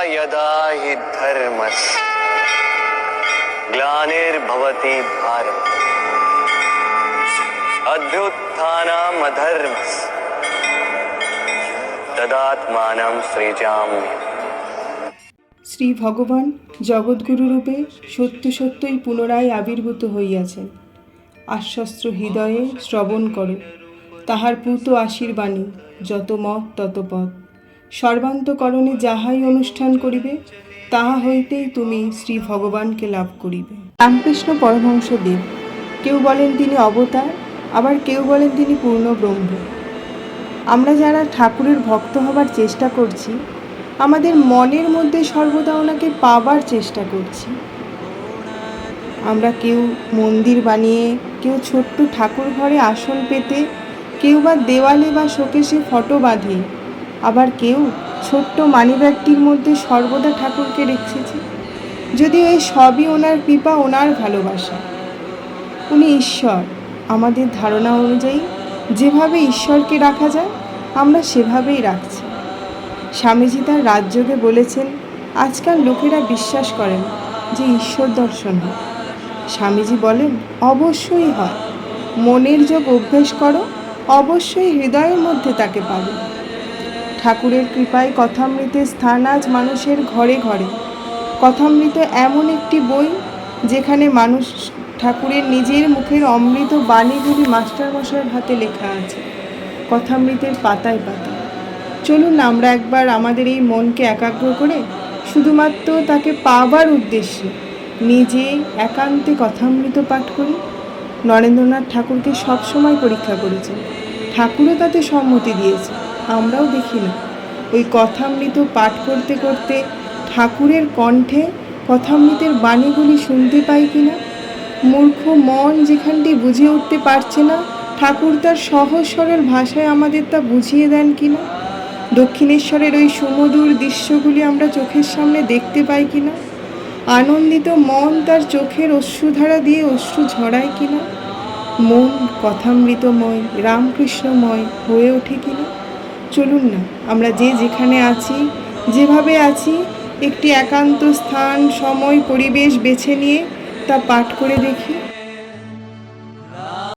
यदा हि धर्मस्य ग्लानिर्भवति भारत अभ्युत्थानमधर्मस्य तदात्मानं सृजाम्यहम् শ্রী ভগবান জগৎগুরু রূপে সত্য সত্যই পুনরায় আবির্ভূত হইয়াছেন আশ্বস্ত হৃদয়ে শ্রবণ করো তাহার পূত আশীর্বাণী যত মত তত পথ সর্বান্তকরণে যাহাই অনুষ্ঠান করিবে, তাহা হইতেই তুমি শ্রী ভগবানকে লাভ করিবে। রামকৃষ্ণ পরমহংস দেব কেউ বলেন তিনি অবতার, আবার কেউ বলেন তিনি পূর্ণ ব্রহ্ম। আমরা যারা ঠাকুরের ভক্ত হবার চেষ্টা করছি, আমাদের মনের মধ্যে সর্বদা ওনাকে পাবার চেষ্টা করছি। আমরা কেউ মন্দির বানিয়ে, কেউ ছোট্ট ঠাকুর ঘরে আসন পেতে, কেউ বা দেওয়ালে বা শোকেশে ফটো বাঁধে আবার কেউ ছোট্ট মানিব্যাগটির মধ্যে সর্বদা ঠাকুরকে রেখেছে। যদি এই সবই ওনার কৃপা, ওনার ভালোবাসা। উনি ঈশ্বর। আমাদের ধারণা অনুযায়ী, যেভাবে ঈশ্বরকে রাখা যায়, আমরা সেভাবেই রাখছি। স্বামীজি তার রাজযোগে বলেছেন, আজকাল লোকেরা বিশ্বাস করেন যে ঈশ্বর দর্শন। হয় স্বামীজি বলেন, অবশ্যই হয়। মনের যোগ অভ্যেস করো, অবশ্যই হৃদয়ের মধ্যে তাকে পাবে। ঠাকুরের কৃপায় কথামৃতের স্থান আজ মানুষের ঘরে ঘরে। কথামৃত এমন একটি বই যেখানে মানুষ ঠাকুরের নিজের মুখের অমৃত বাণীগুলি মাস্টারমশাইয়ের হাতে লেখা আছে। কথামৃতের পাতায় পাতায় চলুন আমরা একবার আমাদের এই মনকে একাগ্র করে শুধুমাত্র তাকে পাবার উদ্দেশ্যে নিজে একান্তে কথামৃত পাঠ করি। নরেন্দ্রনাথ ঠাকুরকে সবসময় পরীক্ষা করেছেন। ঠাকুরও তাতে সম্মতি দিয়েছে আমরাও দেখি না। ওই কথামৃত পাঠ করতে করতে ঠাকুরের কণ্ঠে কথামৃতের বাণীগুলি শুনতে পাই কিনা মূর্খ মন যেখানটি বুঝে উঠতে পারছে না, ঠাকুর তার সহজ সরল ভাষায় আমাদের তা বুঝিয়ে দেন কিনা দক্ষিণেশ্বরের ওই সুমধুর দৃশ্যগুলি আমরা চোখের সামনে দেখতে পাই কিনা আনন্দিত মন তার চোখের অশ্রুধারা দিয়ে অশ্রু ঝরায় কিনা মন কথামৃতময়, রামকৃষ্ণময় হয়ে ওঠে কিনা চলুন না, আমরা যে যেখানে আছি, যেভাবে আছি, একটি একান্ত স্থান, সময়, পরিবেশ বেছে নিয়ে তা পাঠ করে দেখি।